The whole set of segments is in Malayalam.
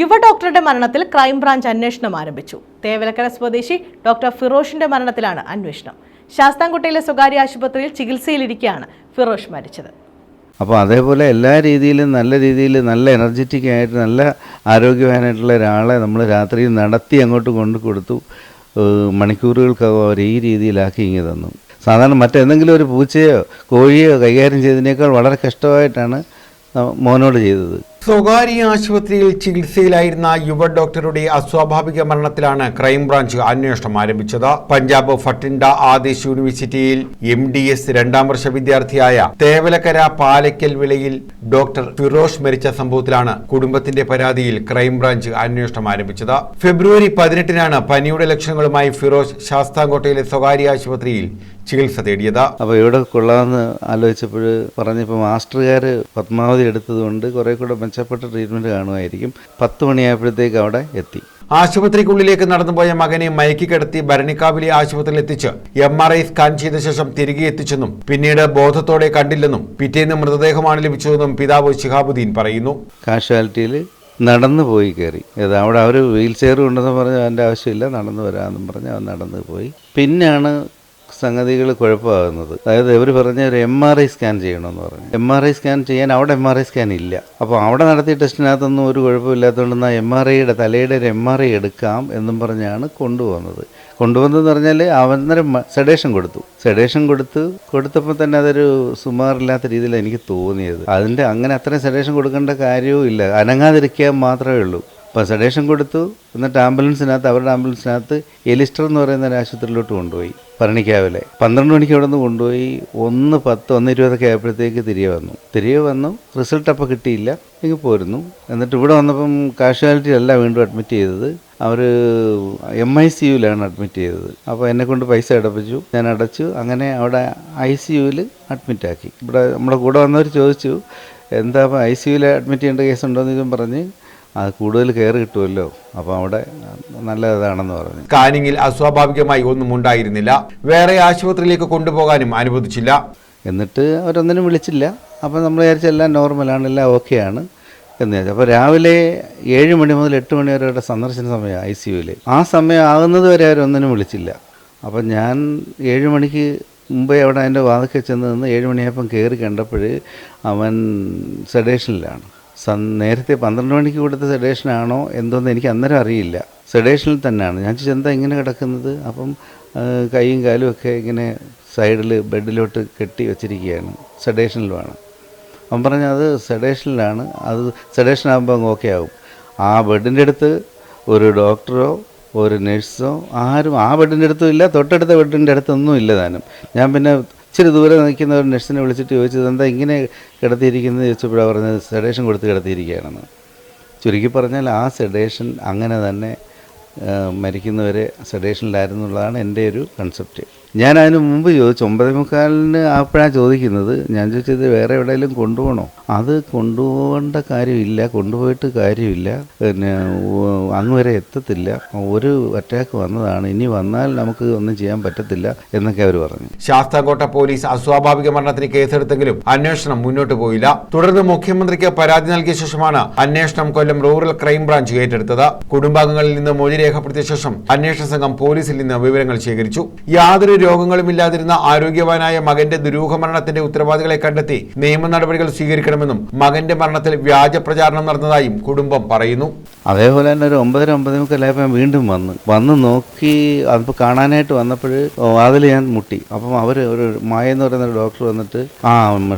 യുവ ഡോക്ടറുടെ മരണത്തിൽ ക്രൈംബ്രാഞ്ച് അന്വേഷണം ആരംഭിച്ചു. തേവലക്കര സ്വദേശി ഡോക്ടർ ഫിറോഷിന്റെ മരണത്തിലാണ് അന്വേഷണം. ശാസ്താംകുട്ടയിലെ സ്വകാര്യ ആശുപത്രിയിൽ ചികിത്സയിലിരിക്കെയാണ് ഫിറോഷ് മരിച്ചത്. അപ്പോൾ അതേപോലെ എല്ലാ രീതിയിലും നല്ല രീതിയിൽ നല്ല എനർജറ്റിക് ആയിട്ട് നല്ല ആരോഗ്യവാനായിട്ടുള്ള ഒരാളെ നമ്മൾ രാത്രി നടത്തി അങ്ങോട്ട് കൊണ്ടു കൊടുത്തു. മണിക്കൂറുകൾക്കകം അവർ ഈ രീതിയിലാക്കി ഇങ്ങ് തന്നു. സാധാരണ മറ്റെന്തെങ്കിലും ഒരു പൂച്ചയോ കോഴിയോ കൈകാര്യം ചെയ്തതിനേക്കാൾ വളരെ കഷ്ടമായിട്ടാണ് മോനോട് ചെയ്തത്. സ്വകാര്യ ആശുപത്രിയിൽ ചികിത്സയിലായിരുന്ന യുവ ഡോക്ടറുടെ അസ്വാഭാവിക മരണത്തിലാണ് ക്രൈംബ്രാഞ്ച് അന്വേഷണം ആരംഭിച്ചത്. പഞ്ചാബ് ഫട്ടിൻഡ ആദേശ് യൂണിവേഴ്സിറ്റിയിൽ എം ഡി എസ് രണ്ടാം വർഷ വിദ്യാർത്ഥിയായ തേവലക്കര പാലയ്ക്കൽ വിളയിൽ ഡോക്ടർ ഫിറോഷ് മരിച്ച സംഭവത്തിലാണ് കുടുംബത്തിന്റെ പരാതിയിൽ ക്രൈംബ്രാഞ്ച് അന്വേഷണം ആരംഭിച്ചത്. ഫെബ്രുവരി പതിനെട്ടിനാണ് പനിയുടെ ലക്ഷണങ്ങളുമായി ഫിറോഷ് ശാസ്താംകോട്ടയിലെ സ്വകാര്യ ആശുപത്രിയിൽ ചികിത്സ തേടിയത്. അപ്പോൾ എവിടെ കൊള്ളാമെന്ന് ആലോചിച്ചപ്പോൾ പറഞ്ഞപ്പോൾ മാസ്റ്റർകാർ പത്മാവതി എടുത്തതുകൊണ്ട് കുറേ കൂടെ മെച്ചപ്പെട്ട ട്രീറ്റ്മെന്റ് കാണുമായിരിക്കും. പത്ത് മണിയായപ്പോഴത്തേക്ക് അവിടെ എത്തി. ആശുപത്രിക്കുള്ളിലേക്ക് നടന്നുപോയ മകനെ മയക്കി കിടത്തി ഭരണിക്കാവിലെ ആശുപത്രിയിൽ എത്തിച്ച് എം ആർ ഐ സ്കാൻ ചെയ്ത ശേഷം തിരികെ എത്തിച്ചെന്നും പിന്നീട് ബോധത്തോടെ കണ്ടില്ലെന്നും പിറ്റേന്ന് മൃതദേഹമാണ് ലഭിച്ചതെന്നും പിതാവ് ശിഹാബുദ്ദീൻ പറയുന്നു. കാഷ്വാലിറ്റിയിൽ നടന്നു പോയി കയറി. അവിടെ അവർ വീൽ ചെയർ ഉണ്ടെന്ന് പറഞ്ഞ് അതിന്റെ ആവശ്യമില്ല നടന്നു വരാമെന്നും പറഞ്ഞ് അവൻ നടന്നു പോയി. പിന്നാണ് സംഗതികൾ കുഴപ്പമാകുന്നത്. അതായത് ഇവർ പറഞ്ഞ ഒരു എം ആർ ഐ സ്കാൻ ചെയ്യണമെന്ന് പറഞ്ഞു. എം ആർ ഐ സ്കാൻ ചെയ്യാൻ അവിടെ എം ആർ ഐ സ്കാൻ ഇല്ല. അപ്പോൾ അവിടെ നടത്തിയ ടെസ്റ്റിനകത്തൊന്നും ഒരു കുഴപ്പമില്ലാത്തതുകൊണ്ട് എന്നാൽ എം ആർ ഐയുടെ തലയുടെ ഒരു എം ആർ ഐ എടുക്കാം എന്നും പറഞ്ഞാണ് കൊണ്ടുപോകുന്നത്. കൊണ്ടുവന്നതെന്ന് പറഞ്ഞാൽ അവന്നേരം സെഡേഷൻ കൊടുത്തു. സെഡേഷൻ കൊടുത്ത് കൊടുത്തപ്പോൾ തന്നെ അതൊരു സുമാറില്ലാത്ത രീതിയിൽ എനിക്ക് തോന്നിയത്. അതിന്റെ അങ്ങനെ അത്രയും സെഡേഷൻ കൊടുക്കേണ്ട കാര്യവും ഇല്ല. അനങ്ങാതിരിക്കാൻ മാത്രമേ ഉള്ളൂ. അപ്പോൾ സഡേഷൻ കൊടുത്തു. എന്നിട്ട് ആംബുലൻസിനകത്ത് അവരുടെ ആംബുലൻസിനകത്ത് എലിസ്റ്റർ എന്ന് പറയുന്ന ഒരു ആശുപത്രിയിലോട്ട് കൊണ്ടുപോയി. പറഞ്ഞിക്കാവിലെ പന്ത്രണ്ട് മണിക്ക് അവിടെ നിന്ന് കൊണ്ടുപോയി. ഒന്ന് പത്ത് ഒന്ന് ഇരുപതൊക്കെ ആയപ്പോഴത്തേക്ക് തിരികെ വന്നു. തിരികെ വന്നു. റിസൾട്ട് അപ്പോൾ കിട്ടിയില്ല. ഇങ്ങ് പോരുന്നു. എന്നിട്ട് ഇവിടെ വന്നപ്പം കാഷ്വാലിറ്റി അല്ല വീണ്ടും അഡ്മിറ്റ് ചെയ്തത്. അവർ എം ഐ സി യുവിലാണ് അഡ്മിറ്റ് ചെയ്തത്. അപ്പോൾ എന്നെ കൊണ്ട് പൈസ അടപ്പിച്ചു. ഞാൻ അടച്ചു. അങ്ങനെ അവിടെ ഐ സി യുവിൽ അഡ്മിറ്റാക്കി ഇവിടെ നമ്മുടെ കൂടെ വന്നവർ ചോദിച്ചു എന്താ ഐ സി യുവിൽ അഡ്മിറ്റ് ചെയ്യേണ്ട കേസുണ്ടോ എന്ന് പറഞ്ഞ് അത് കൂടുതൽ കെയർ കിട്ടുമല്ലോ. അപ്പോൾ അവിടെ നല്ല ഇതാണെന്ന് പറഞ്ഞു. സ്കാനിങ്ങിൽ അസ്വാഭാവികമായി ഒന്നും ഉണ്ടായിരുന്നില്ല. വേറെ ആശുപത്രിയിലേക്ക് കൊണ്ടുപോകാനും അനുവദിച്ചില്ല. എന്നിട്ട് അവരൊന്നിനും വിളിച്ചില്ല. അപ്പോൾ നമ്മൾ വിചാരിച്ച എല്ലാം നോർമലാണ് എല്ലാം ഓക്കെയാണ് എന്ന് വിചാരിച്ചു. അപ്പോൾ രാവിലെ ഏഴ് മണി മുതൽ എട്ട് മണി വരെ അവരുടെ സന്ദർശന സമയം ഐ സി യുവിൽ ആ സമയം ആകുന്നത് വരെ അവരൊന്നിനും വിളിച്ചില്ല. അപ്പം ഞാൻ ഏഴ് മണിക്ക് മുമ്പേ അവിടെ അതിന്റെ വാതക്കെ ചെന്ന് നിന്ന് ഏഴ് മണിയായപ്പം കയറി കണ്ടപ്പോൾ അവൻ സെഡേഷനിലാണ് നേരത്തെ പന്ത്രണ്ട് മണിക്ക് കൊടുത്ത സെഡേഷനാണോ എന്തോന്ന് എനിക്ക് അന്നേരം അറിയില്ല. സെഡേഷനിൽ തന്നെയാണ്. ഞാൻ ചെന്ത ഇങ്ങനെ കിടക്കുന്നത്? അപ്പം കൈയും കാലും ഒക്കെ ഇങ്ങനെ സൈഡിൽ ബെഡിലോട്ട് കെട്ടി വെച്ചിരിക്കുകയാണ്. സെഡേഷനിലുമാണ് അവൻ പറഞ്ഞ അത് സെഡേഷനിലാണ് അത് സെഡേഷൻ ആകുമ്പോൾ അങ്ങ് ഓക്കെ ആകും ആ ബെഡിന്റെ അടുത്ത് ഒരു ഡോക്ടറോ ഒരു നഴ്സോ ആരും ആ ബെഡിന്റെ അടുത്തും ഇല്ല. തൊട്ടടുത്ത ബെഡിന്റെ അടുത്തൊന്നും ഇല്ല താനും. ഞാൻ പിന്നെ ഇച്ചിരി ദൂരെ നിൽക്കുന്ന ഒരു നഴ്സിനെ വിളിച്ചിട്ട് ചോദിച്ചത് എന്താ ഇങ്ങനെ കിടത്തിയിരിക്കുന്നത്? ചോദിച്ചപ്പോഴാണ് പറഞ്ഞത് സെഡേഷൻ കൊടുത്ത് കിടത്തിയിരിക്കുകയാണെന്ന്. ചുരുക്കി പറഞ്ഞാൽ ആ സെഡേഷൻ അങ്ങനെ തന്നെ മരിക്കുന്നവരെ സെഡേഷനിലായിരുന്നുള്ളതാണ് എന്റെ ഒരു കൺസെപ്റ്റ് ഞാൻ അതിന് മുമ്പ് ചോദിച്ചു ഒമ്പതേ മുക്കാലിന് അപ്പോഴാണ് ചോദിക്കുന്നത്. ഞാൻ ചോദിച്ചത് വേറെ എവിടെയെങ്കിലും കൊണ്ടുപോകണോ? അത് കൊണ്ടുപോകേണ്ട കാര്യമില്ല കൊണ്ടുപോയിട്ട് കാര്യമില്ല. പിന്നെ അന്ന് വരെ എത്തത്തില്ല. ഒരു അറ്റാക്ക് വന്നതാണ്. ഇനി വന്നാൽ നമുക്ക് ഒന്നും ചെയ്യാൻ പറ്റത്തില്ല എന്നൊക്കെ അവർ പറഞ്ഞു. ശാസ്താകോട്ട പോലീസ് അസ്വാഭാവിക മരണത്തിന് കേസെടുത്തെങ്കിലും അന്വേഷണം മുന്നോട്ട് പോയില്ല. തുടർന്ന് മുഖ്യമന്ത്രിക്ക് പരാതി നൽകിയ ശേഷമാണ് അന്വേഷണം കൊല്ലം റൂറൽ ക്രൈംബ്രാഞ്ച് ഏറ്റെടുത്തത്. കുടുംബാംഗങ്ങളിൽ നിന്ന് മൊഴി രേഖപ്പെടുത്തിയ ശേഷം അന്വേഷണ സംഘം പോലീസിൽ നിന്ന് വിവരങ്ങൾ ശേഖരിച്ചു. യാതൊരു രോഗങ്ങളും ഇല്ലാതിരുന്ന ആരോഗ്യവാനായ മകന്റെ ദുരൂഹ മരണത്തിന്റെ ഉത്തരവാദികളെ കണ്ടെത്തി നിയമ നടപടികൾ സ്വീകരിക്കണമെന്നും മകന്റെ മരണത്തിൽ വ്യാജ പ്രചാരണം നടന്നതായും കുടുംബം പറയുന്നു. അതേപോലെ തന്നെ ഒരു ഒമ്പതര ഒമ്പത് മുക്കാലായപ്പോൾ വീണ്ടും വന്ന്. വന്ന് നോക്കി അതിപ്പോൾ കാണാനായിട്ട് വന്നപ്പോൾ അതിൽ ഞാൻ മുട്ടി. അപ്പം അവർ ഒരു മായ എന്ന് പറയുന്ന ഒരു ഡോക്ടർ വന്നിട്ട് ആ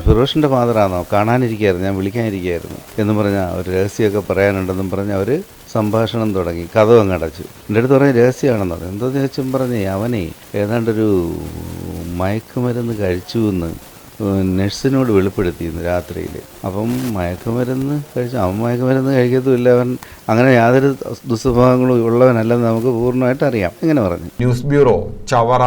ഫിറോഷിന്റെ ഫാദറാണോ കാണാനിരിക്കുകയായിരുന്നു ഞാൻ വിളിക്കാനിരിക്കുകയായിരുന്നു. എന്ന് പറഞ്ഞാൽ ഒരു രഹസ്യമൊക്കെ പറയാനുണ്ടെന്നും പറഞ്ഞ് അവർ സംഭാഷണം തുടങ്ങി കഥ അങ്ങ് അടച്ചു. എന്റെ അടുത്ത് പറഞ്ഞ രഹസ്യമാണെന്ന് പറഞ്ഞു. എന്തോ ചോദിച്ചും പറഞ്ഞേ അവനെ ഏതാണ്ടൊരു മയക്കുമരുന്ന് കഴിച്ചു എന്ന് നഴ്സിനോട് വെളിപ്പെടുത്തിയിരുന്നു രാത്രിയിൽ അപ്പം മയക്കുമരുന്ന് കഴിച്ചു. അവൻ മയക്കുമരുന്ന് കഴിക്കത്തുമില്ല. അവൻ അങ്ങനെ യാതൊരു ദുസ്വഭാവങ്ങളും ഉള്ളവനല്ലെന്ന് നമുക്ക് പൂർണമായിട്ട് അറിയാം. ഇങ്ങനെ പറഞ്ഞു. News bureau Chavara